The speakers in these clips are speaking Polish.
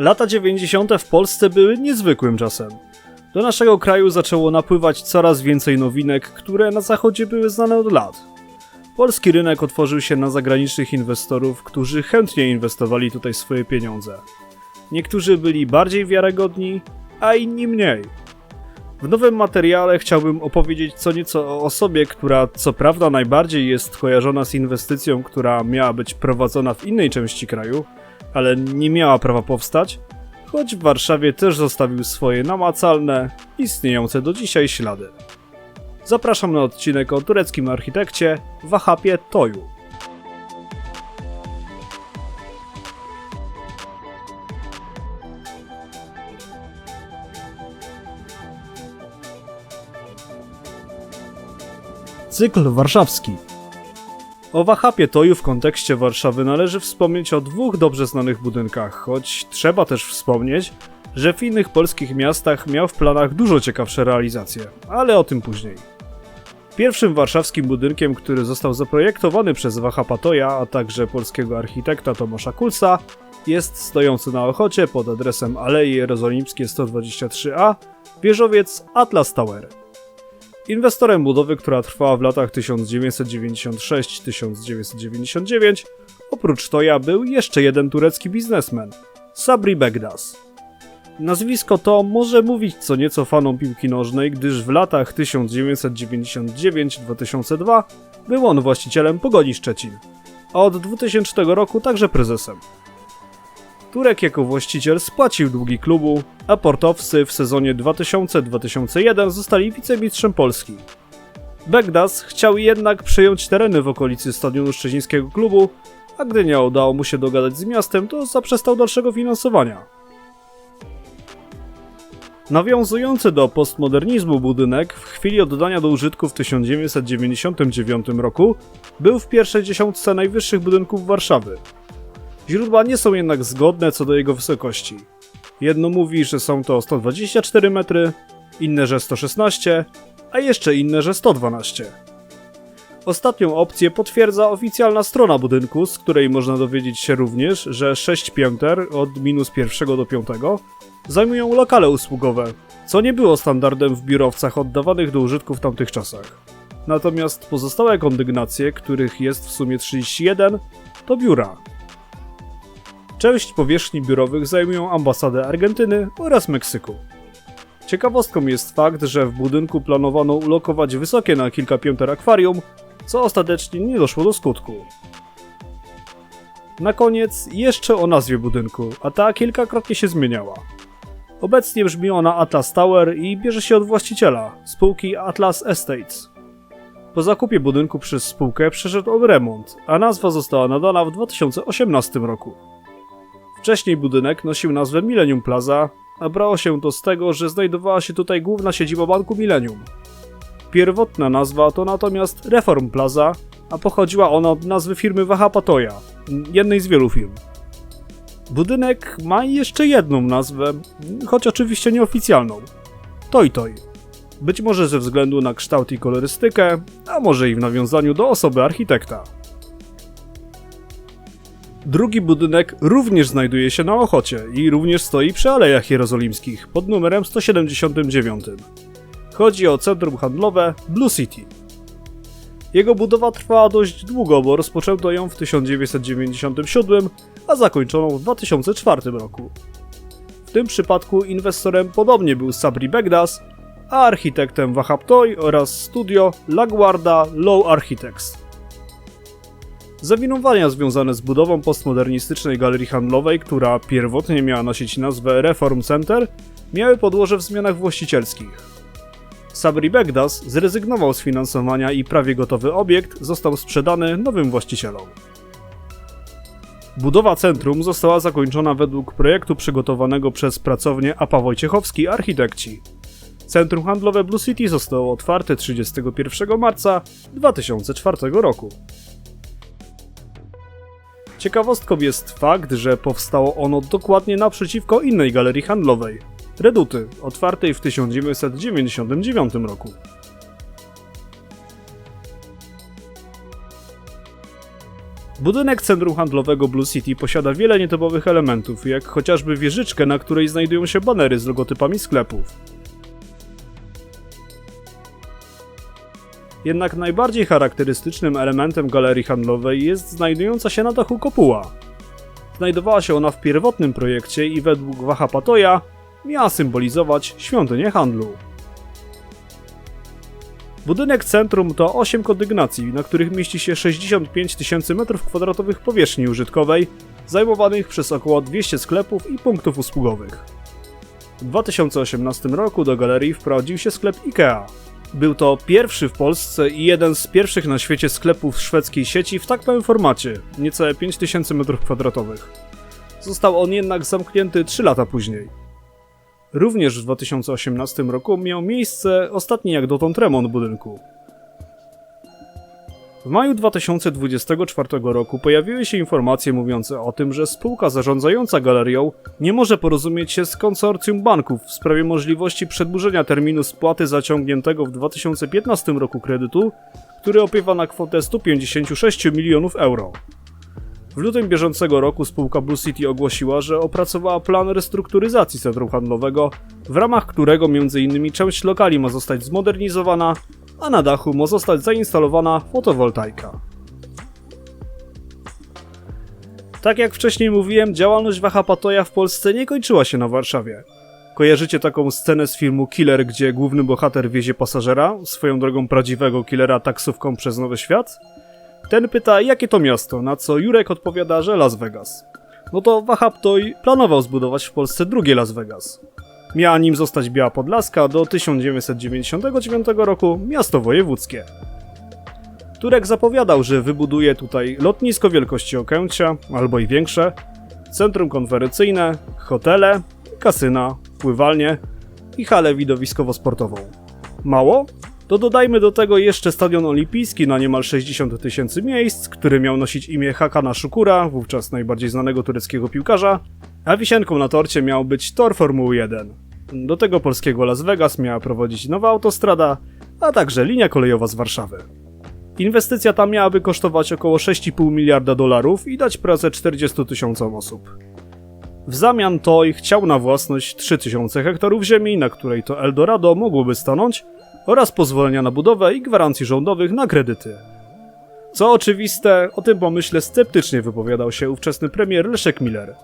Lata 90. w Polsce były niezwykłym czasem. Do naszego kraju zaczęło napływać coraz więcej nowinek, które na zachodzie były znane od lat. Polski rynek otworzył się na zagranicznych inwestorów, którzy chętnie inwestowali tutaj swoje pieniądze. Niektórzy byli bardziej wiarygodni, a inni mniej. W nowym materiale chciałbym opowiedzieć co nieco o osobie, która co prawda najbardziej jest kojarzona z inwestycją, która miała być prowadzona w innej części kraju, ale nie miała prawa powstać, choć w Warszawie też zostawił swoje namacalne, istniejące do dzisiaj ślady. Zapraszam na odcinek o tureckim architekcie Wahapie Toju. Cykl warszawski. O Wahapie Toju w kontekście Warszawy należy wspomnieć o dwóch dobrze znanych budynkach, choć trzeba też wspomnieć, że w innych polskich miastach miał w planach dużo ciekawsze realizacje, ale o tym później. Pierwszym warszawskim budynkiem, który został zaprojektowany przez Wahapa Toja, a także polskiego architekta Tomasza Kulsa, jest stojący na Ochocie pod adresem Alei Jerozolimskie 123A wieżowiec Atlas Tower. Inwestorem budowy, która trwała w latach 1996-1999, oprócz Toja był jeszcze jeden turecki biznesmen Sabri Begdas. Nazwisko to może mówić co nieco fanom piłki nożnej, gdyż w latach 1999-2002 był on właścicielem Pogoni Szczecin, a od 2000 roku także prezesem. Turek jako właściciel spłacił długi klubu, a portowcy w sezonie 2000-2001 zostali wicemistrzem Polski. Begdas chciał jednak przejąć tereny w okolicy stadionu szczecińskiego klubu, a gdy nie udało mu się dogadać z miastem, to zaprzestał dalszego finansowania. Nawiązujący do postmodernizmu budynek w chwili oddania do użytku w 1999 roku był w pierwszej dziesiątce najwyższych budynków Warszawy. Źródła nie są jednak zgodne co do jego wysokości. Jedno mówi, że są to 124 metry, inne, że 116, a jeszcze inne, że 112. Ostatnią opcję potwierdza oficjalna strona budynku, z której można dowiedzieć się również, że 6 pięter od minus pierwszego do piątego zajmują lokale usługowe, co nie było standardem w biurowcach oddawanych do użytku w tamtych czasach. Natomiast pozostałe kondygnacje, których jest w sumie 31, to biura. Część powierzchni biurowych zajmują ambasady Argentyny oraz Meksyku. Ciekawostką jest fakt, że w budynku planowano ulokować wysokie na kilka pięter akwarium, co ostatecznie nie doszło do skutku. Na koniec jeszcze o nazwie budynku, a ta kilkakrotnie się zmieniała. Obecnie brzmi ona Atlas Tower i bierze się od właściciela, spółki Atlas Estates. Po zakupie budynku przez spółkę przeszedł on remont, a nazwa została nadana w 2018 roku. Wcześniej budynek nosił nazwę Millennium Plaza, a brało się to z tego, że znajdowała się tutaj główna siedziba banku Millennium. Pierwotna nazwa to natomiast Reform Plaza, a pochodziła ona od nazwy firmy Wahapa Toya, jednej z wielu firm. Budynek ma jeszcze jedną nazwę, choć oczywiście nieoficjalną. Toj Toj. Być może ze względu na kształt i kolorystykę, a może i w nawiązaniu do osoby architekta. Drugi budynek również znajduje się na Ochocie i również stoi przy Alejach Jerozolimskich pod numerem 179. Chodzi o centrum handlowe Blue City. Jego budowa trwała dość długo, bo rozpoczęto ją w 1997, a zakończoną w 2004 roku. W tym przypadku inwestorem podobnie był Sabri Begdas, a architektem Wahab Toy oraz studio LaGuardia Low Architects. Zawinowania związane z budową postmodernistycznej galerii handlowej, która pierwotnie miała nosić nazwę Reform Center, miały podłoże w zmianach właścicielskich. Sabri Begdas zrezygnował z finansowania i prawie gotowy obiekt został sprzedany nowym właścicielom. Budowa centrum została zakończona według projektu przygotowanego przez pracownię APA Wojciechowski Architekci. Centrum handlowe Blue City zostało otwarte 31 marca 2004 roku. Ciekawostką jest fakt, że powstało ono dokładnie naprzeciwko innej galerii handlowej Reduty, otwartej w 1999 roku. Budynek centrum handlowego Blue City posiada wiele nietypowych elementów, jak chociażby wieżyczkę, na której znajdują się banery z logotypami sklepów. Jednak najbardziej charakterystycznym elementem galerii handlowej jest znajdująca się na dachu kopuła. Znajdowała się ona w pierwotnym projekcie i według Wahapatoja miała symbolizować świątynię handlu. Budynek centrum to 8 kondygnacji, na których mieści się 65 tysięcy m2 powierzchni użytkowej, zajmowanych przez około 200 sklepów i punktów usługowych. W 2018 roku do galerii wprowadził się sklep IKEA. Był to pierwszy w Polsce i jeden z pierwszych na świecie sklepów szwedzkiej sieci w tak małym formacie, niecałe 5000 m2. Został on jednak zamknięty 3 lata później. Również w 2018 roku miał miejsce ostatni jak dotąd remont budynku. W maju 2024 roku pojawiły się informacje mówiące o tym, że spółka zarządzająca galerią nie może porozumieć się z konsorcjum banków w sprawie możliwości przedłużenia terminu spłaty zaciągniętego w 2015 roku kredytu, który opiewa na kwotę 156 milionów euro. W lutym bieżącego roku spółka Blue City ogłosiła, że opracowała plan restrukturyzacji centrum handlowego, w ramach którego m.in. część lokali ma zostać zmodernizowana, a na dachu ma zostać zainstalowana fotowoltaika. Tak jak wcześniej mówiłem, działalność Wahapatoja w Polsce nie kończyła się na Warszawie. Kojarzycie taką scenę z filmu Killer, gdzie główny bohater wiezie pasażera, swoją drogą prawdziwego killera taksówką przez Nowy Świat? Ten pyta, jakie to miasto, na co Jurek odpowiada, że Las Vegas. No to Wahaptoj planował zbudować w Polsce drugie Las Vegas. Miała nim zostać Biała Podlaska, do 1999 roku miasto wojewódzkie. Turek zapowiadał, że wybuduje tutaj lotnisko wielkości Okęcia, albo i większe, centrum konferencyjne, hotele, kasyna, pływalnie i halę widowiskowo-sportową. Mało? To dodajmy do tego jeszcze stadion olimpijski na niemal 60 tysięcy miejsc, który miał nosić imię Hakana Shukura, wówczas najbardziej znanego tureckiego piłkarza, a wisienką na torcie miał być tor Formuły 1. Do tego polskiego Las Vegas miała prowadzić nowa autostrada, a także linia kolejowa z Warszawy. Inwestycja ta miałaby kosztować około 6,5 miliarda dolarów i dać pracę 40 tysiącom osób. W zamian Toy chciał na własność 3000 hektarów ziemi, na której to Eldorado mogłoby stanąć, oraz pozwolenia na budowę i gwarancji rządowych na kredyty. Co oczywiste, o tym pomyśle sceptycznie wypowiadał się ówczesny premier Leszek Miller.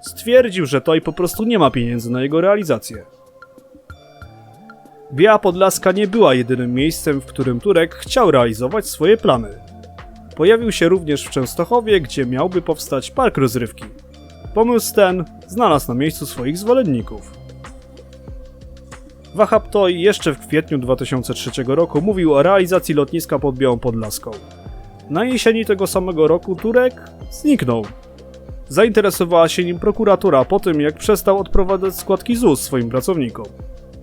Stwierdził, że Toy po prostu nie ma pieniędzy na jego realizację. Biała Podlaska nie była jedynym miejscem, w którym Turek chciał realizować swoje plany. Pojawił się również w Częstochowie, gdzie miałby powstać park rozrywki. Pomysł ten znalazł na miejscu swoich zwolenników. Wahab jeszcze w kwietniu 2003 roku mówił o realizacji lotniska pod Białą Podlaską. Na jesieni tego samego roku Turek zniknął. Zainteresowała się nim prokuratura po tym, jak przestał odprowadzać składki ZUS swoim pracownikom.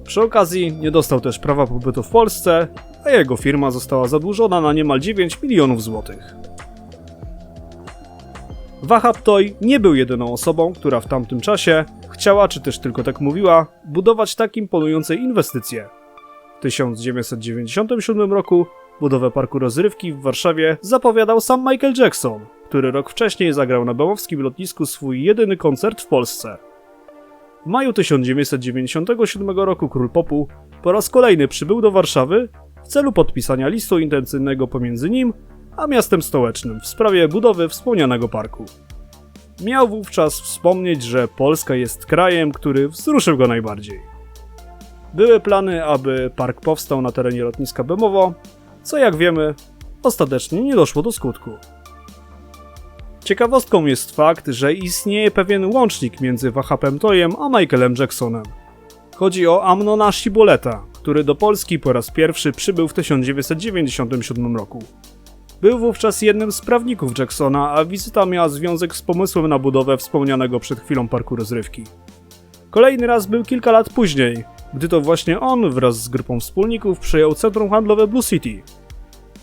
Przy okazji nie dostał też prawa pobytu w Polsce, a jego firma została zadłużona na niemal 9 milionów złotych. Wahab Toy nie był jedyną osobą, która w tamtym czasie chciała, czy też tylko tak mówiła, budować tak imponujące inwestycje. W 1997 roku budowę parku rozrywki w Warszawie zapowiadał sam Michael Jackson, który rok wcześniej zagrał na Bełowskim lotnisku swój jedyny koncert w Polsce. W maju 1997 roku król popu po raz kolejny przybył do Warszawy w celu podpisania listu intencyjnego pomiędzy nim a miastem stołecznym w sprawie budowy wspomnianego parku. Miał wówczas wspomnieć, że Polska jest krajem, który wzruszył go najbardziej. Były plany, aby park powstał na terenie lotniska Bemowo, co jak wiemy, ostatecznie nie doszło do skutku. Ciekawostką jest fakt, że istnieje pewien łącznik między Wahapem Tojem a Michaelem Jacksonem. Chodzi o Amnona Shiboleta, który do Polski po raz pierwszy przybył w 1997 roku. Był wówczas jednym z prawników Jacksona, a wizyta miała związek z pomysłem na budowę wspomnianego przed chwilą parku rozrywki. Kolejny raz był kilka lat później, gdy to właśnie on wraz z grupą wspólników przejął centrum handlowe Blue City.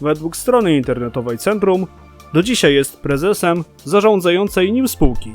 Według strony internetowej centrum, do dzisiaj jest prezesem zarządzającej nim spółki.